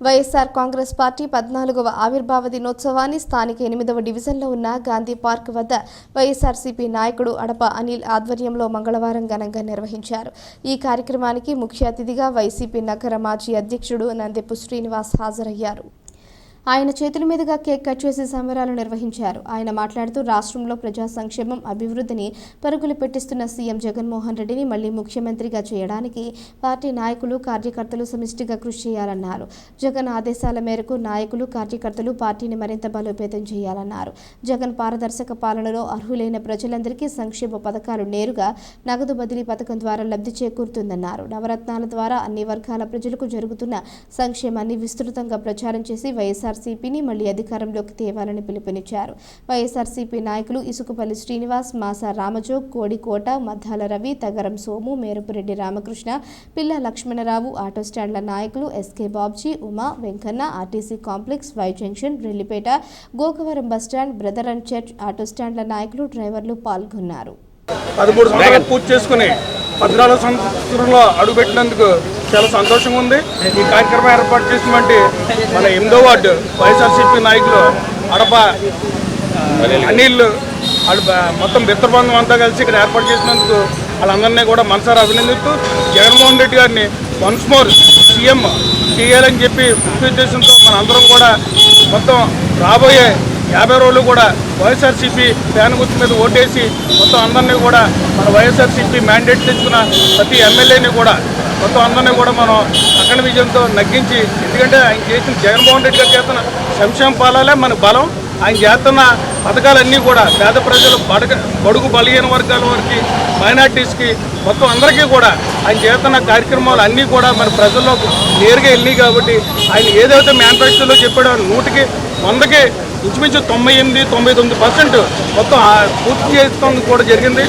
YSR Congress party పద్నాలుగవ ఆవిర్భావ దినోత్సవాన్ని స్థానిక ఎనిమిదవ డివిజన్లో ఉన్న గాంధీ పార్క్ వద్ద వైఎస్ఆర్సీపీ నాయకుడు అడప అనిల్ ఆధ్వర్యంలో మంగళవారం ఘనంగా నిర్వహించారు. ఈ కార్యక్రమానికి ముఖ్య అతిథిగా వైసీపీ నగర మాజీ అధ్యక్షుడు నందెపు శ్రీనివాస్ హాజరయ్యారు. ఆయన చేతుల మీదుగా కేక్ కట్ చేసి సంబరాలు నిర్వహించారు. ఆయన మాట్లాడుతూ రాష్ట్రంలో ప్రజా సంక్షేమం అభివృద్ధిని పరుగులు పెట్టిస్తున్న సీఎం జగన్మోహన్ రెడ్డిని మళ్ళీ ముఖ్యమంత్రిగా చేయడానికి పార్టీ నాయకులు కార్యకర్తలు సమిష్టిగా కృషి చేయాలన్నారు. జగన్ ఆదేశాల మేరకు నాయకులు కార్యకర్తలు పార్టీని మరింత బలోపేతం చేయాలన్నారు. జగన్ పారదర్శక పాలనలో అర్హులైన ప్రజలందరికీ సంక్షేమ పథకాలు నేరుగా నగదు బదిలీ పథకం ద్వారా లబ్ధి చేకూరుతుందన్నారు. నవరత్నాల ద్వారా అన్ని వర్గాల ప్రజలకు జరుగుతున్న సంక్షేమాన్ని విస్తృతంగా ప్రచారం చేసి వైఎస్ఆర్ వైఎస్ఆర్సీపీని మళ్ళీ అధికారంలోకి తేవాలని పిలుపునిచ్చారు. వైఎస్ఆర్సీపీ నాయకులు ఇసుకపల్లి శ్రీనివాస్ మాసా రామజోగ్ కోడికోట మద్దాల రవి తగరం సోము మేరపురెడ్డి రామకృష్ణ పిల్ల లక్ష్మణరావు ఆటో స్టాండ్ల నాయకులు SK Babji Uma Venkanna RTC complex Y junction Rellipeta Gokavaram bus stand brother and church auto స్టాండ్ల నాయకులు డ్రైవర్లు పాల్గొన్నారు. పదమూడు సంవత్సరాలు పూర్తి చేసుకుని పద్నాలుగు సంవత్సరంలో అడుగుపెట్టినందుకు చాలా సంతోషంగా ఉంది. ఈ కార్యక్రమం ఏర్పాటు చేసినటువంటి మన ఎనిమిదో వార్డు వైఎస్ఆర్సీపీ నాయకులు అడప అనిల్ వాళ్ళు మొత్తం మిత్రబంధం అంతా కలిసి ఇక్కడ ఏర్పాటు చేసినందుకు వాళ్ళందరినీ కూడా మనసారా అభినందిస్తూ జగన్మోహన్ రెడ్డి గారిని వన్స్ మోర్ సీఎం చేయాలని చెప్పి ముఖ్య ఉద్దేశంతో మన అందరం కూడా మొత్తం రాబోయే యాభై రోజులు కూడా వైఎస్ఆర్సీపీ ఫ్యాన్ గుర్తు మీద ఓటేసి మొత్తం అందరినీ కూడా మన వైఎస్ఆర్సీపీ మ్యాండేట్ తెచ్చుకున్న ప్రతి ఎమ్మెల్యేని కూడా మొత్తం అందరినీ కూడా మనం అఖండ విజయంతో నగ్గించి ఎందుకంటే ఆయన చేసిన జగన్మోహన్ రెడ్డి గారు చేస్తున్న సంక్షేమ పాలాలే మన బలం. ఆయన చేస్తున్న పథకాలన్నీ కూడా పేద ప్రజలు బడక బడుగు బలహీన వర్గాల వారికి మైనార్టీస్కి మొత్తం అందరికీ కూడా ఆయన చేస్తున్న కార్యక్రమాలు అన్నీ కూడా మన ప్రజల్లోకి నేరుగా వెళ్ళినాయి కాబట్టి ఆయన ఏదైతే మేనిఫెస్టోలో చెప్పాడో నూటికి వందకి ఇంచుమించు తొంభై ఎనిమిది తొంభై తొమ్మిది పర్సెంట్ మొత్తం ఆ పూర్తి చేయడం కూడా జరిగింది.